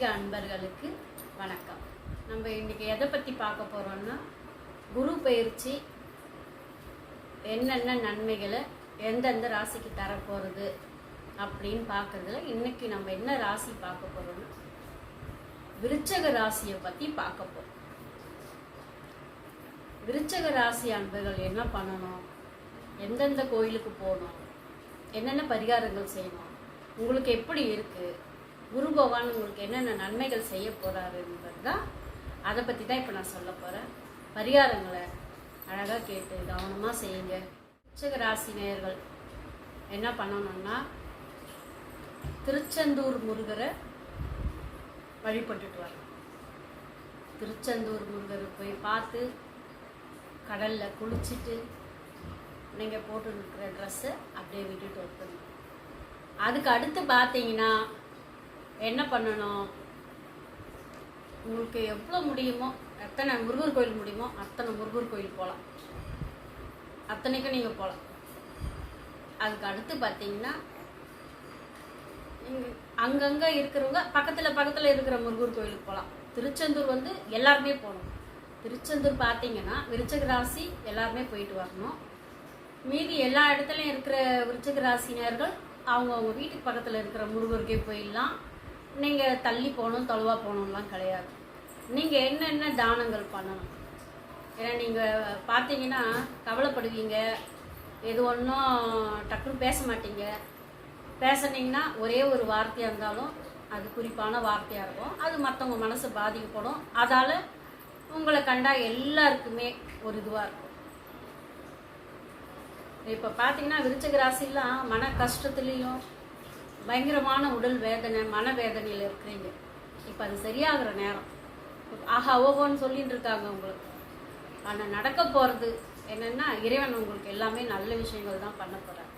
ஆன்மீக அன்பர்களுக்கு வணக்கம். நம்ம இன்னைக்கு எதை பற்றி பார்க்க போகிறோம்னா குரு பயிற்சி என்னென்ன நன்மைகளை எந்தெந்த ராசிக்கு தரப்போகிறது அப்படின்னு பார்க்குறதுல இன்னைக்கு நம்ம என்ன ராசி பார்க்க போகிறோம்னா விருச்சக ராசியை பற்றி பார்க்க போகிறோம் விருச்சக ராசி அன்பர்கள் என்ன பண்ணணும்? எந்தெந்த கோயிலுக்கு போகணும்? என்னென்ன பரிகாரங்கள் செய்யணும்? உங்களுக்கு எப்படி இருக்குது குரு பகவான் உங்களுக்கு என்னென்ன நன்மைகள் செய்ய போகிறாருன்றது தான் அதை பற்றி தான் இப்போ நான் சொல்ல போகிறேன் பரிகாரங்களை அழகாக கேட்டு கவனமாக செய்யுங்க. உச்சக ராசி நேயர்கள் என்ன பண்ணணும்னா திருச்செந்தூர் முருகரை வழிபட்டுட்டு வரணும். திருச்செந்தூர் முருகரை போய் பார்த்து கடலில் குளிச்சுட்டு நீங்கள் போட்டு இருக்கிற ட்ரெஸ்ஸை அப்படியே விட்டுட்டு வந்துடணும். அதுக்கு அடுத்து பார்த்தீங்கன்னா என்ன பண்ணணும்? உங்களுக்கு எவ்வளோ முடியுமோ எத்தனை முருகர் கோயில் முடியுமோ அத்தனை முருகர் கோயில் போகலாம் அத்தனைக்கும் நீங்கள் போகலாம் அதுக்கு அடுத்து பார்த்தீங்கன்னா இங்கே அங்கங்கே இருக்கிறவங்க பக்கத்தில் பக்கத்தில் இருக்கிற முருகர் கோயிலுக்கு போகலாம் திருச்செந்தூர் வந்து எல்லாருமே போகணும். திருச்செந்தூர் பார்த்தீங்கன்னா விருச்சக ராசி எல்லாருமே போயிட்டு வரணும். மீதி எல்லா இடத்துலையும் இருக்கிற விருச்சக ராசினியர்கள் அவங்கவுங்க வீட்டுக்கு பக்கத்தில் இருக்கிற முருகருக்கே போயிடலாம். நீங்கள் தள்ளி போகணும் தொலைவாக போகணும்லாம் கிடையாது. நீங்கள் என்னென்ன தானங்கள் பண்ணணும்? ஏன்னா நீங்கள் பார்த்தீங்கன்னா கவலைப்படுவீங்க. எது ஒன்றும் டக்குன்னு பேச மாட்டீங்க. பேசுனீங்கன்னா ஒரே ஒரு வார்த்தையாக இருந்தாலும் அது குறிப்பான வார்த்தையாக இருக்கும். அது மற்றவங்க மனசு பாதிக்கப்படும். அதால் உங்களை கண்டா எல்லாருக்குமே ஒரு இதுவாக இருக்கும். இப்போ பார்த்தீங்கன்னா விருச்சக ராசிலாம் மன கஷ்டத்துலேயும் பயங்கரமான உடல் வேதனை மன வேதனையில் இருக்கிறீங்க. இப்போ அது சரியாகிற நேரம். ஆஹா ஓஹோன்னு சொல்லிட்டு இருக்காங்க உங்களுக்கு. ஆனால் நடக்க போகிறது என்னென்னா இறைவன் உங்களுக்கு எல்லாமே நல்ல விஷயங்கள் தான் பண்ண போகிறார்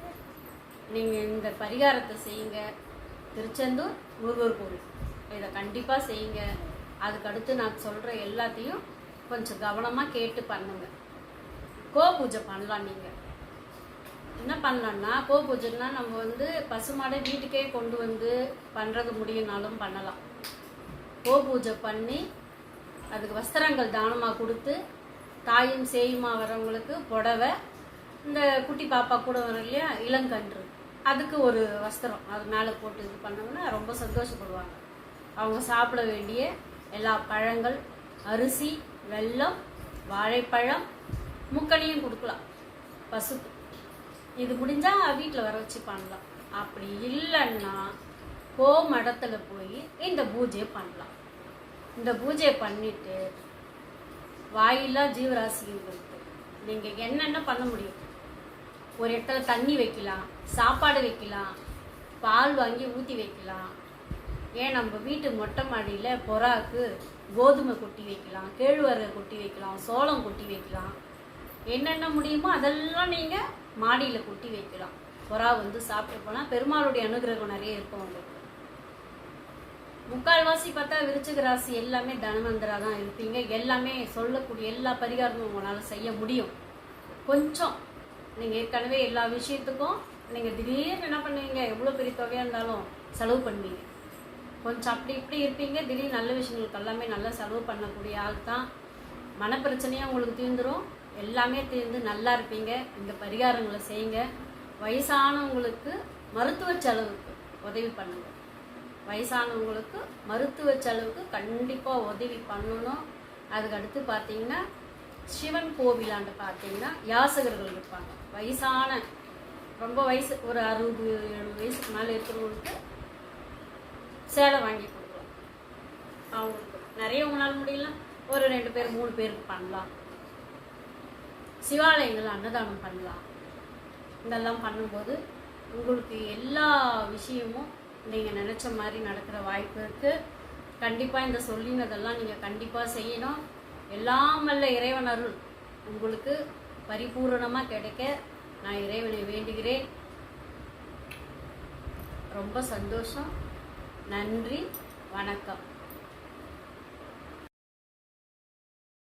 நீங்கள் இந்த பரிகாரத்தை செய்யுங்க. திருச்செந்தூர் முருகர் கோவில். இதை கண்டிப்பாக செய்யுங்க. அதுக்கடுத்து நான் சொல்கிற எல்லாத்தையும் கொஞ்சம் கவனமாக கேட்டு பண்ணுங்கள் கோ பூஜை பண்ணலாம் நீங்கள் என்ன கோ பூஜைன்னா நம்ம வந்து பசுமாடை வீட்டுக்கே கொண்டு வந்து பண்ணுறது முடியும்னாலும் பண்ணலாம். கோ பூஜை பண்ணி அதுக்கு வஸ்திரங்கள் தானமாக கொடுத்து தாயும் சேயுமா வரவங்களுக்கு புடவை இந்த குட்டி பாப்பா கூட வரும் இல்லையா இளங்கன்று. அதுக்கு ஒரு வஸ்திரம். அது மேலே போட்டு இது பண்ணோம்னா ரொம்ப சந்தோஷப்படுவாங்க. அவங்க சாப்பிட வேண்டிய எல்லா பழங்கள் அரிசி வெல்லம் வாழைப்பழம் முக்கணியும் கொடுக்கலாம். பசுக்கு. இது முடிஞ்சால் வீட்டில் வர வச்சு பண்ணலாம் அப்படி இல்லைன்னா கோ மடத்தில் போய் இந்த பூஜையை பண்ணலாம். இந்த பூஜையை பண்ணிட்டு வாயில்லா ஜீவராசிகளுக்கு நீங்கள் என்னென்ன பண்ண முடியும்? ஒரு இடத்துல தண்ணி வைக்கலாம் சாப்பாடு வைக்கலாம் பால் வாங்கி ஊற்றி வைக்கலாம். ஏன் நம்ம வீட்டு மொட்டை மாடியில் புறாக்கு கோதுமை கொட்டி வைக்கலாம் கேழ்வரகு கொட்டி வைக்கலாம் சோளம் கொட்டி வைக்கலாம். என்னென்ன முடியுமோ அதெல்லாம் நீங்கள் மாடியில் கொட்டி வைக்கலாம். புறா வந்து சாப்பிட்டு போனால் பெருமாளுடைய அனுகிரகம் நிறைய இருக்கும் உங்களுக்கு. முக்கால்வாசி பார்த்தா விருச்சிக ராசி எல்லாமே தனவந்தரா தான் இருப்பீங்க. எல்லாமே சொல்லக்கூடிய எல்லா பரிகாரமும் உங்களால் செய்ய முடியும். கொஞ்சம் நீங்கள் ஏற்கனவே எல்லா விஷயத்துக்கும் நீங்கள் திடீர்னு என்ன பண்ணுவீங்க? எவ்வளோ பெரிய தொகையாக இருந்தாலும் செலவு பண்ணுவீங்க. கொஞ்சம் அப்படி இப்படி இருப்பீங்க. திடீர்னு நல்ல விஷயங்களுக்கு எல்லாமே நல்லா செலவு பண்ணக்கூடிய ஆள் தான் மனப்பிரச்சனையும் உங்களுக்கு தீர்ந்துடும் எல்லாமே தீர்ந்து நல்லா இருப்பீங்க. இந்த பரிகாரங்களை செய்யுங்க. வயசானவங்களுக்கு மருத்துவ செலவுக்கு உதவி பண்ணுங்க. வயசானவங்களுக்கு மருத்துவ செலவுக்கு கண்டிப்பாக உதவி பண்ணணும். அதுக்கு அடுத்து பார்த்தீங்கன்னா சிவன் கோவிலாண்டு பார்த்தீங்கன்னா யாசகர்கள் இருப்பாங்க. வயசான ரொம்ப வயசு ஒரு அறுபது எழுபது வயசுக்கு மேலே இருக்கிறவங்களுக்கு சேலை வாங்கி கொடுக்கலாம். அவங்களுக்கு. நிறைய உங்களால் முடியல ஒரு ரெண்டு பேர் மூணு பேருக்கு பண்ணலாம். சிவாலயங்கள் அன்னதானம் பண்ணலாம். இதெல்லாம் பண்ணும்போது உங்களுக்கு எல்லா விஷயமும் நீங்கள் நினச்ச மாதிரி நடக்கிற வாய்ப்பு இருக்குது கண்டிப்பாக இந்த சொல்லினதெல்லாம் நீங்கள் கண்டிப்பாக செய்யணும். எல்லாம் வல்ல இறைவன் அருள் உங்களுக்கு பரிபூரணமாக கிடைக்க நான் இறைவனை வேண்டுகிறேன். ரொம்ப சந்தோஷம். நன்றி. வணக்கம்.